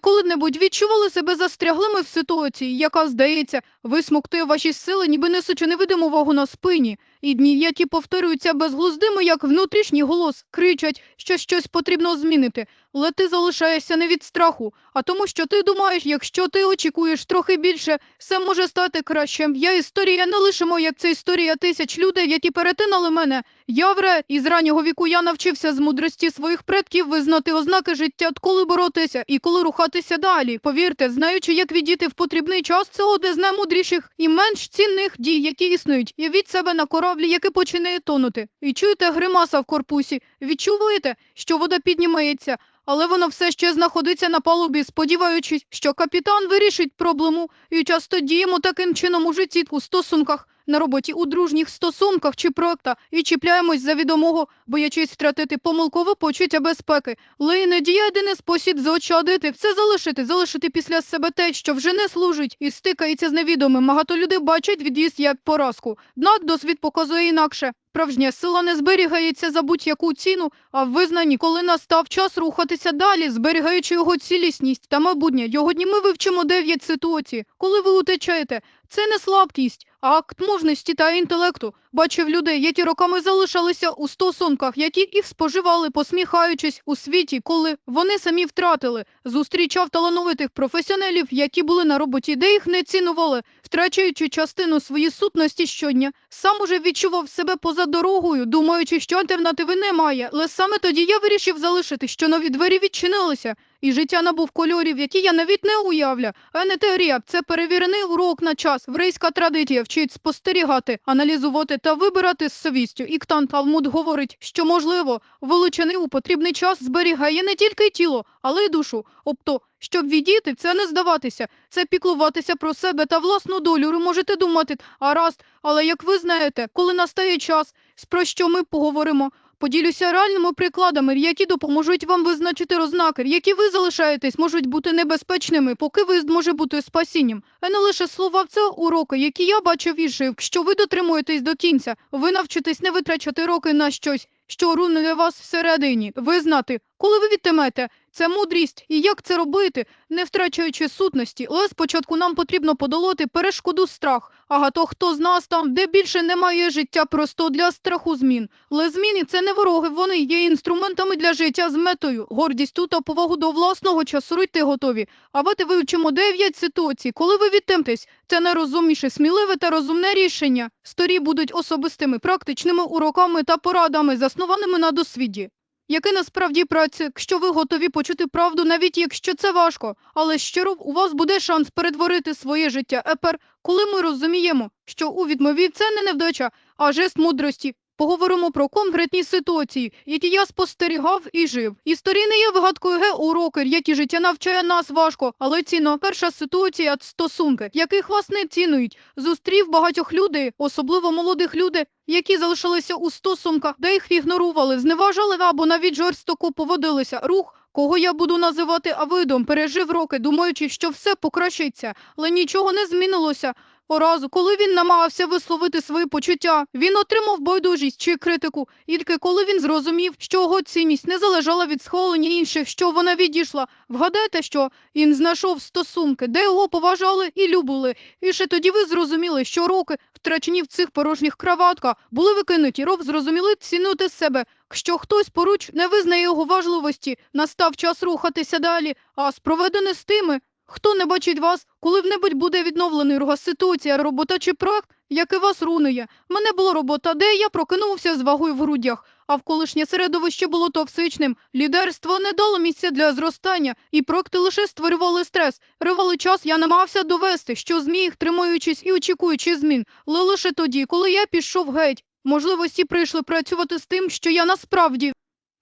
Коли-небудь відчували себе застряглими в ситуації, яка, здається, висмоктує ваші сили, ніби несучи невидиму вагу на спині, і дні, які повторюються безглуздимо, як внутрішній голос, кричать, що щось потрібно змінити. Але ти залишаєшся не від страху, а тому, що ти думаєш, якщо ти очікуєш трохи більше, все може стати краще. Я історія не лише моя, як це історія тисяч людей, які перетинали мене. Я вре, і з раннього віку я навчився з мудрості своїх предків визнати ознаки життя, коли боротися і коли рухатися далі. Повірте, знаючи, як відійти в потрібний час, це одне з наймудріших і менш цінних дій, які існують. Явіть себе на кораблі, який починає тонути. І чуєте гримаса в корпусі. Відчуваєте, що вода піднімається, але вона все ще знаходиться на палубі, сподіваючись, що капітан вирішить проблему. І часто діємо таким чином у житті у стосунках. На роботі у дружніх стосунках чи проекта і чіпляємось за відомого, боячись втратити помилкове почуття безпеки. Іноді єдиний спосіб заощадити, все залишити, залишити після себе те, що вже не служить і стикається з невідомим. Багато людей бачать від'їзд як поразку. Однак досвід показує інакше. Справжня сила не зберігається за будь-яку ціну, а в визнанні, коли настав час рухатися далі, зберігаючи його цілісність та майбутнє. Його дні ми вивчимо дев'ять ситуацій. Коли ви утечаєте, це не слабкість, акт мужності та інтелекту. Бачив людей, які роками залишалися у стосунках, які їх споживали, посміхаючись у світі, коли вони самі втратили. Зустрічав талановитих професіоналів, які були на роботі, де їх не цінували, втрачаючи частину своєї сутності щодня. Сам уже відчував себе поза дорогою, думаючи, що альтернативи немає. Але саме тоді я вирішив залишити, що нові двері відчинилися. І життя набув кольорів, які я навіть не уявля. А не теорія, це перевірений урок на час. Врейська традиція вчить спостерігати, аналізувати та вибирати з совістю. Іктан Талмуд говорить, що можливо, величини у потрібний час зберігає не тільки тіло, але й душу. Тобто, щоб відійти, це не здаватися, це піклуватися про себе та власну долю. Ви можете думати, а раз, але як ви знаєте, коли настає час, про що ми поговоримо. Поділюся реальними прикладами, які допоможуть вам визначити рознаки, які ви залишаєтесь, можуть бути небезпечними, поки виїзд може бути спасінням. А не лише слова, це уроки, які я бачив і жив. Що ви дотримуєтесь до кінця, ви навчитесь не витрачати роки на щось, що руйнує вас всередині. Ви знати, коли ви відтимете, це мудрість, і як це робити, не втрачаючи сутності. Але спочатку нам потрібно подолати перешкоду страх. Ага, то хто з нас там, де більше немає життя просто для страху змін. Але зміни це не вороги, вони є інструментами для життя з метою. Гордість тут та повагу до власного часу йти готові. А ви вивчимо дев'ять ситуацій. Коли ви відтемтесь, це найрозумніше, сміливе та розумне рішення. Сторі будуть особистими, практичними уроками та порадами, заснованими на досвіді. Яке насправді працює, якщо ви готові почути правду, навіть якщо це важко, але щиро у вас буде шанс перетворити своє життя. Епер, коли ми розуміємо, що у відмові це не невдача, а жест мудрості. Поговоримо про конкретні ситуації, які я спостерігав і жив. Історії не є вигадкою ге-урокер, які життя навчає нас важко, але цінно. Перша ситуація – стосунки, яких вас не цінують. Зустрів багатьох людей, особливо молодих людей, які залишилися у стосунках, де їх ігнорували, зневажали або навіть жорстоко поводилися. Рух Кого я буду називати Авидом, пережив роки, думаючи, що все покращиться, але нічого не змінилося. Поразу, коли він намагався висловити свої почуття, він отримав байдужість чи критику, тільки коли він зрозумів, що його цінність не залежала від схвалення інших, що вона відійшла. Вгадайте, що він знайшов стосунки, де його поважали і любили. І ще тоді ви зрозуміли, що роки, втрачені в цих порожніх краватках, були викинуті. Роб зрозуміли цінувати себе. Якщо хтось поруч не визнає його важливості, настав час рухатися далі, а спроведене з тими, хто не бачить вас, коли в-небудь буде відновлений ситуація, робота чи проект, який вас руйнує. Мене була робота, де я прокинувся з вагою в грудях, а в колишнє середовище було токсичним. Лідерство не дало місця для зростання, і проекти лише створювали стрес. Ривали час, я намагався довести, що зміг, тримаючись і очікуючи змін. Але лише тоді, коли я пішов геть, можливості прийшли працювати з тим, що я насправді.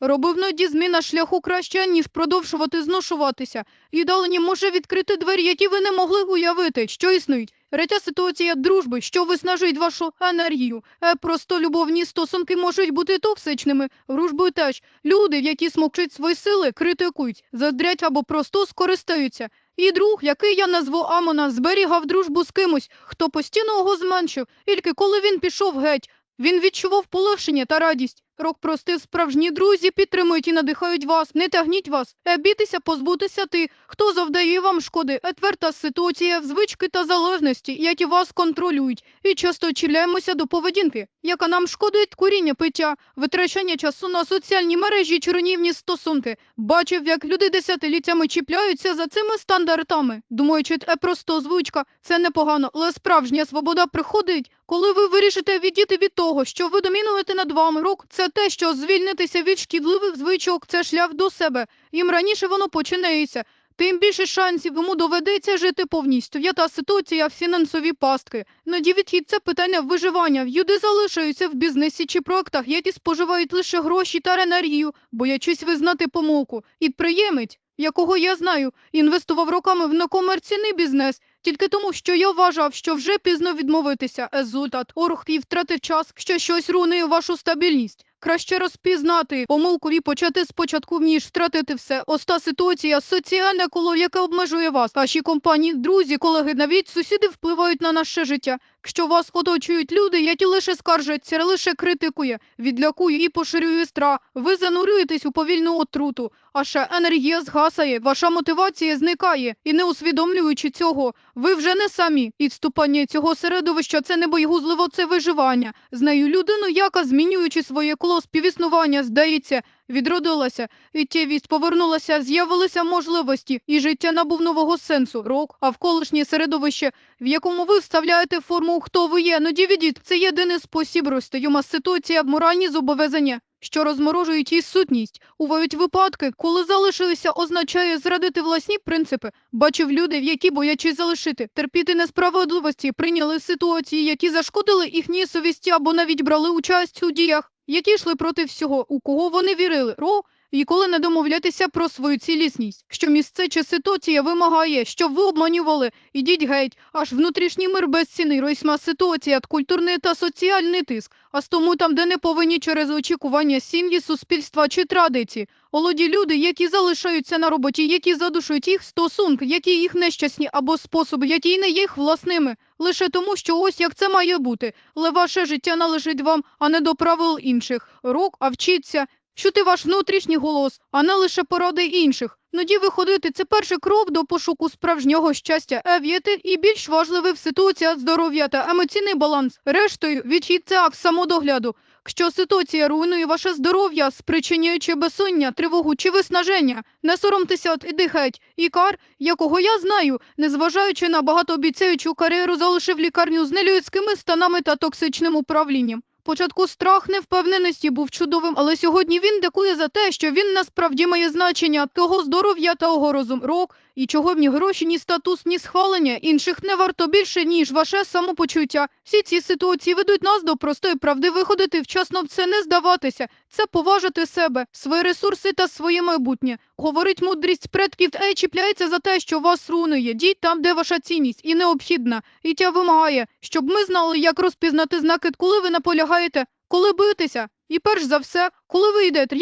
Робив ноді зміна шляху краще, ніж продовжувати зношуватися. Віддалення може відкрити двері, які ви не могли уявити, що існують. Третя ситуація дружби, що виснажують вашу енергію. Е, просто любовні стосунки можуть бути токсичними. Дружбою теж. Люди, які смокчуть свої сили, критикують, заздрять або просто скористаються. І друг, який я назву Амона, зберігав дружбу з кимось, хто постійно його зменшив, тільки коли він пішов геть. Він відчував полегшення та радість. Рок простив справжні друзі підтримують і надихають вас, не тягніть вас, е, бійтеся позбутися ти, хто завдає вам шкоди, е, тверта ситуація, звички та залежності, які вас контролюють, і часто чіляємося до поведінки, яка нам шкодить куріння пиття, витрачання часу на соціальні мережі чи руйнівні стосунки. Бачив, як люди десятиліттями чіпляються за цими стандартами, думаючи, е, просто звичка, це непогано, але справжня свобода приходить, коли ви вирішите відійти від того, що ви домінуєте над вами. Рок це те, що звільнитися від шкідливих звичок, це шлях до себе. Їм раніше воно починається. Тим більше шансів йому доведеться жити повністю. Я та ситуація в фінансові пастки. Наді відхід це питання виживання. Люди залишаються в бізнесі чи проектах, які споживають лише гроші та енергію, боячись визнати помилку. Підприємець, якого я знаю, інвестував роками в некомерційний бізнес. Тільки тому, що я вважав, що вже пізно відмовитися. Результат орг і втратив час, що щось руйнує вашу стабільність. Краще розпізнати помилку і почати спочатку, ніж втратити все. Оста ситуація соціальне коло, яке обмежує вас. Ваші компанії, друзі, колеги, навіть сусіди впливають на наше життя. Якщо вас оточують люди, які лише скаржаться, лише критикує, відлякує і поширює страх, ви занурюєтесь у повільну отруту. Ваша енергія згасає, ваша мотивація зникає, і не усвідомлюючи цього, ви вже не самі. Підступання цього середовища це не боєгузливо, це виживання. Знаю людину, яка, змінюючи своє коло співіснування, здається, відродилася, відтєвість повернулася, з'явилися можливості, і життя набув нового сенсу. Рок, а вколишнє середовище, в якому ви вставляєте форму, хто ви є. Ну, дівідіть, це єдиний спосіб рости. Юма ситуація, моральні зобов'язання. Що розморожують її сутність, увають випадки, коли залишилися, означає зрадити власні принципи. Бачив люди, які боячись залишити, терпіти несправедливості, прийняли ситуації, які зашкодили їхній совісті або навіть брали участь у діях, які йшли проти всього, у кого вони вірили. Ро? І коли не домовлятися про свою цілісність, що місце чи ситуація вимагає, щоб ви обманювали, ідіть геть, аж внутрішній мир безцінний, ройсма ситуація, культурний та соціальний тиск, а з тому там, де не повинні через очікування сім'ї, суспільства чи традиції. Молоді люди, які залишаються на роботі, які задушують їх стосунки, які їх нещасні або способи, які не їх власними, лише тому, що ось як це має бути. Але ваше життя належить вам, а не до правил інших. Рок, а вчіться, чути ваш внутрішній голос, а не лише поради інших. Ноді виходити це перший крок до пошуку справжнього щастя, ев'єти і більш важливий в ситуації здоров'я та емоційний баланс. Рештою, відхід акт самодогляду. Якщо ситуація руйнує ваше здоров'я, спричиняючи безсоння, тривогу чи виснаження, не соромтеся от іди геть. Ікар, якого я знаю, незважаючи на багатообіцяючу кар'єру, залишив лікарню з нелюдськими станами та токсичним управлінням. Початку страх невпевненості був чудовим, але сьогодні він дякує за те, що він насправді має значення того здоров'я та ого розум рок, і чого б ні гроші, ні статус, ні схвалення інших не варто більше, ніж ваше самопочуття. Всі ці ситуації ведуть нас до простої правди виходити вчасно в це не здаватися, це поважити себе, свої ресурси та своє майбутнє. Говорить мудрість предків та й чіпляється за те, що вас руйнує. Дій там, де ваша цінність і необхідна. І тя вимагає, щоб ми знали, як розпізнати знаки, коли ви наполягаєте, коли боїтеся. І перш за все, коли ви йдете,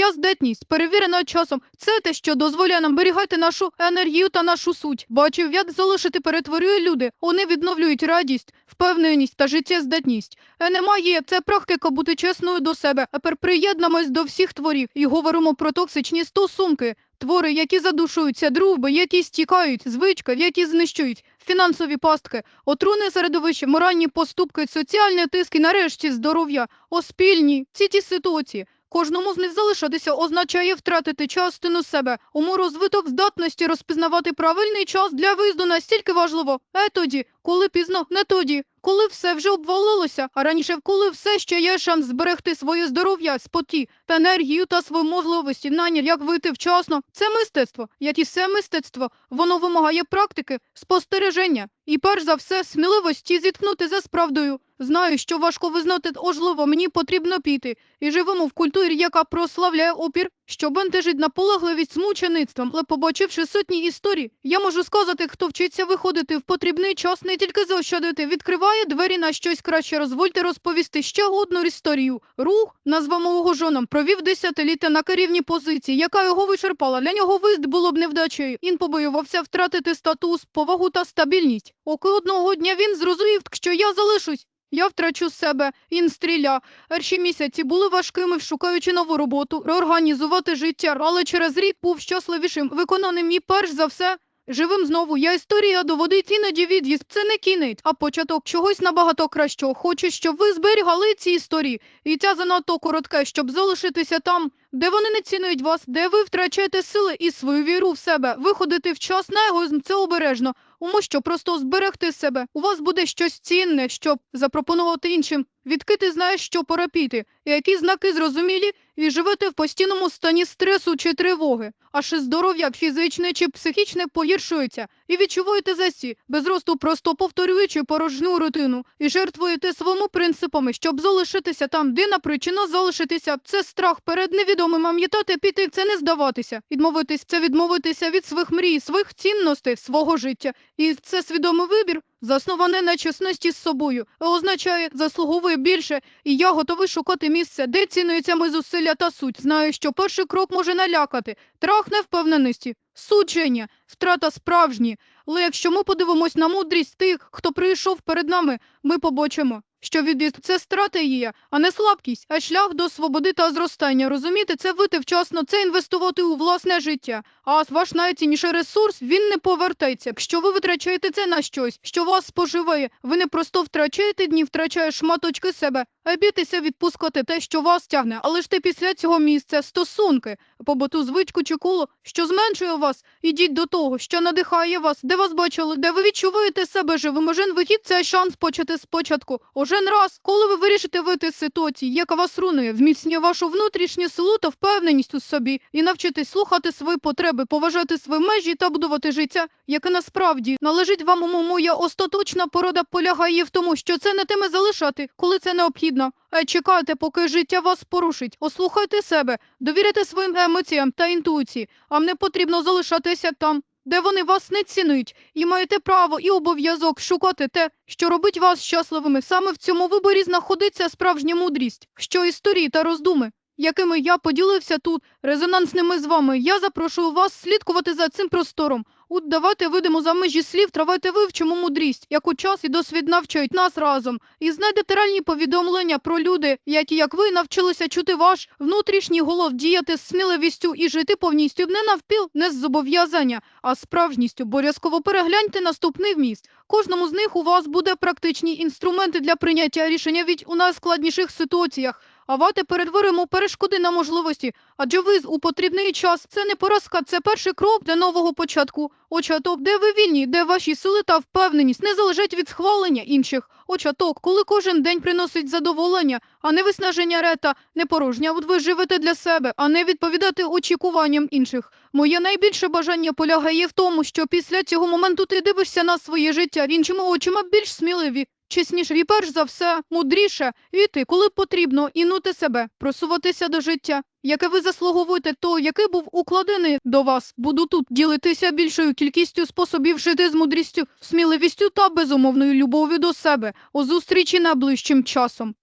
перевірена часом, це те, що дозволяє нам берігати нашу енергію та нашу суть. Бачив, як залишити перетворює люди. Вони відновлюють радість, впевненість та життєздатність. Е, Немає це практика бути чесною до себе. А тепер приєднамось до всіх творів і говоримо про токсичні стосунки. Твори, які задушуються, дружби, які стікають, звички, які знищують, фінансові пастки, отруне середовище, моральні поступки, соціальні тиски, нарешті здоров'я, оспільні, всі ті ситуації. Кожному з них залишатися означає втратити частину себе. Уму розвиток здатності розпізнавати правильний час для виїзду настільки важливо. Е тоді, коли пізно, не тоді, коли все вже обвалилося, а раніше, коли все ще є шанс зберегти своє здоров'я, споті, та енергію та свої можливості, нанір, як вийти вчасно. Це мистецтво, як і все мистецтво. Воно вимагає практики, спостереження і, перш за все, сміливості зіткнути за справдою. Знаю, що важко визнати ожливо, мені потрібно піти. І живемо в культурі, яка прославляє опір, що бентежить наполегливість з мучеництвом, але побачивши сотні історій, я можу сказати, хто вчиться виходити в потрібний час, не тільки заощадити, відкриває двері на щось краще. Розвольте розповісти ще одну історію. Рух, назвамо його жоном, провів десятиліття на керівній позиції, яка його вичерпала. Для нього виїзд було б невдачею. Він побоювався втратити статус, повагу та стабільність. Оки одного дня він зрозумів, що я залишусь. Я втрачу себе, він стріля. Перші місяці були важкими, шукаючи нову роботу, реорганізувати життя, але через рік був щасливішим, виконаним і перш за все. Живим знову, я історія доводить іноді від'їзд. Це не кінець, а початок чогось набагато кращого. Хочу, щоб ви зберігали ці історії. І ця занадто коротке, щоб залишитися там, де вони не цінують вас, де ви втрачаєте сили і свою віру в себе. Виходити в час на егоїзм – це обережно. Тому що просто зберегти себе. У вас буде щось цінне, щоб запропонувати іншим. Відкити знаєш, що пора піти, і які знаки зрозумілі, і живете в постійному стані стресу чи тривоги. Аж і здоров'я фізичне чи психічне погіршується, і відчуваєте засі, без росту просто повторюючи порожню рутину, і жертвуєте своїми принципами, щоб залишитися там, де на причина залишитися. Це страх перед невідомим, пам'ятати піти, це не здаватися. Відмовитись це відмовитися від своїх мрій, своїх цінностей, свого життя. І це свідомий вибір, заснований на чесності з собою, означає заслуговує більше, і я готовий шукати місце, де цінуються мої зусилля та суть. Знаю, що перший крок може налякати, трах невпевненості, судження, втрата справжні. Але якщо ми подивимось на мудрість тих, хто прийшов перед нами, ми побачимо, що від'їзд – це стратегія, а не слабкість, а шлях до свободи та зростання. Розумієте, це вити вчасно, це інвестувати у власне життя. А ваш найцінніший ресурс, він не повертається. Якщо ви витрачаєте це на щось, що вас споживає, ви не просто втрачаєте дні, втрачає шматочки себе, а бійтеся відпускати те, що вас тягне. Але ж ти після цього місця стосунки, побуту звичку чи коло, що зменшує вас, ідіть до того, що надихає вас, де вас бачили, де ви відчуваєте себе живим. Ожен вихід це шанс почати спочатку. Ожен раз, коли ви вирішите вийти з ситуації, яка вас руйнує, вміцнює вашу внутрішню силу та впевненість у собі і навчитись слухати свої потреби, поважати свої межі та будувати життя, яке насправді належить вам. Уму моя остаточна порада полягає в тому, що це не тими залишати, коли це необхідно. А чекайте, поки життя вас порушить. Ослухайте себе, довіряйте своїм емоціям та інтуїції. Вам не потрібно залишатися там, де вони вас не цінують, і маєте право і обов'язок шукати те, що робить вас щасливими. Саме в цьому виборі знаходиться справжня мудрість, що історії та роздуми, якими я поділився тут, резонансними з вами. Я запрошую вас слідкувати за цим простором. От давайте видимо за межі слів, травайте вивчимо мудрість, яку час і досвід навчають нас разом. І знайдете реальні повідомлення про люди, які, як ви, навчилися чути ваш внутрішній голос, діяти з сміливістю і жити повністю не навпіл, не з зобов'язання, а справжністю. Обов'язково перегляньте наступний вміст. Кожному з них у вас буде практичні інструменти для прийняття рішення від у найскладніших ситуаціях. А вати перетворимо перешкоди на можливості, адже ви у потрібний час це не поразка, це перший крок для нового початку. Очаток, де ви вільні, де ваші сили та впевненість не залежать від схвалення інших. Очаток, коли кожен день приносить задоволення, а не виснаження рета, не порожня. От ви живете для себе, а не відповідати очікуванням інших. Моє найбільше бажання полягає в тому, що після цього моменту ти дивишся на своє життя іншими очима більш сміливі. Чесніше і перш за все, мудріше йти, коли потрібно, інути себе, просуватися до життя, яке ви заслуговуєте, то який був укладений до вас. Буду тут ділитися більшою кількістю способів жити з мудрістю, сміливістю та безумовною любов'ю до себе. У зустрічі найближчим часом.